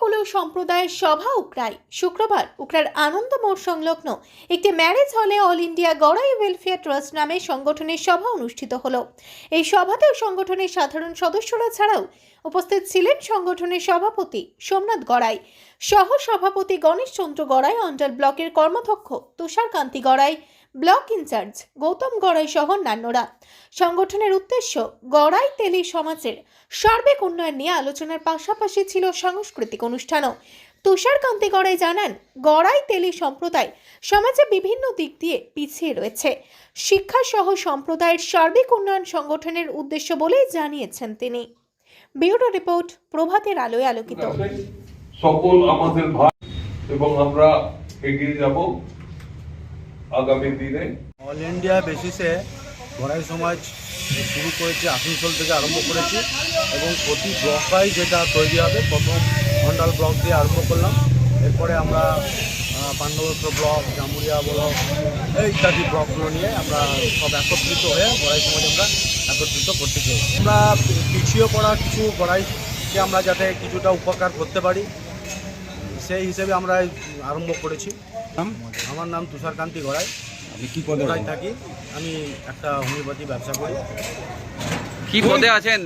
কুলো সম্প্রদায়ের সভা উকরায় শুক্রবার উকরার আনন্দ মোড় সংলগ্ন একটি ম্যারেজ হলে all India Garai welfare trust নামে সংগঠনের সভা অনুষ্ঠিত হলো। এই সভাতেও সংগঠনের সাধারণ সদস্যরা ছাড়াও উপস্থিত ছিলেন সংগঠনের সভাপতি সোমনাথ গড়াই সহ সভাপতি গণেশ চন্দ্র গড়াই অন্ডাল ব্লকের কর্মধ্যক্ষ তুষারকান্তি গড়াই ব্লক ইনচার্জ গৌতম গড়াই সহ অন্যান্যরা। সংগঠনের উদ্দেশ্য গড়াই তেলি সমাজের সার্বিক উন্নয়ন নিয়ে আলোচনার পাশাপাশি ছিল সাংস্কৃতিক অনুষ্ঠানও। তুষারকান্তি গড়াই জানান, গড়াই তেলি সম্প্রদায় সমাজে বিভিন্ন দিক দিয়ে পিছিয়ে রয়েছে। শিক্ষা সহ সম্প্রদায়ের সার্বিক উন্নয়ন সংগঠনের উদ্দেশ্য বলেই জানিয়েছেন তিনি। ব্যুরো রিপোর্ট, প্রভাতের আলোয় আলোকিত। সকল আমাদের ভাই এবং আমরা এগিয়ে যাব। আগামী দিনে? অল ইন্ডিয়া বেসিসে গড়াই সমাজ শুরু করেছে, আসানসোল থেকে আরম্ভ করেছি এবং প্রতি ব্লকাই যেটা তৈরি হবে, প্রথম মন্ডল ব্লক দিয়ে আরম্ভ করলাম। এরপরে আমরা পাণ্ডবত্র ব্লক জামুরিয়া ব্লক এই ইত্যাদি ব্লকগুলো নিয়ে আমরা সব একত্রিত হয়ে গড়াই সমাজ আমরা একত্রিত করতে চাই আমরা পিছিয়ে পড়া কিছু গড়াইকে আমরা যাতে কিছুটা উপকার করতে পারি সেই হিসেবে আমরা আরম্ভ করেছি। আমার নাম তুষারকান্তি গড়াই। আপনি কি পদে থাকি। আমি একটা হোমিওপ্যাথি ব্যবসা করি। কি পদে আছেন?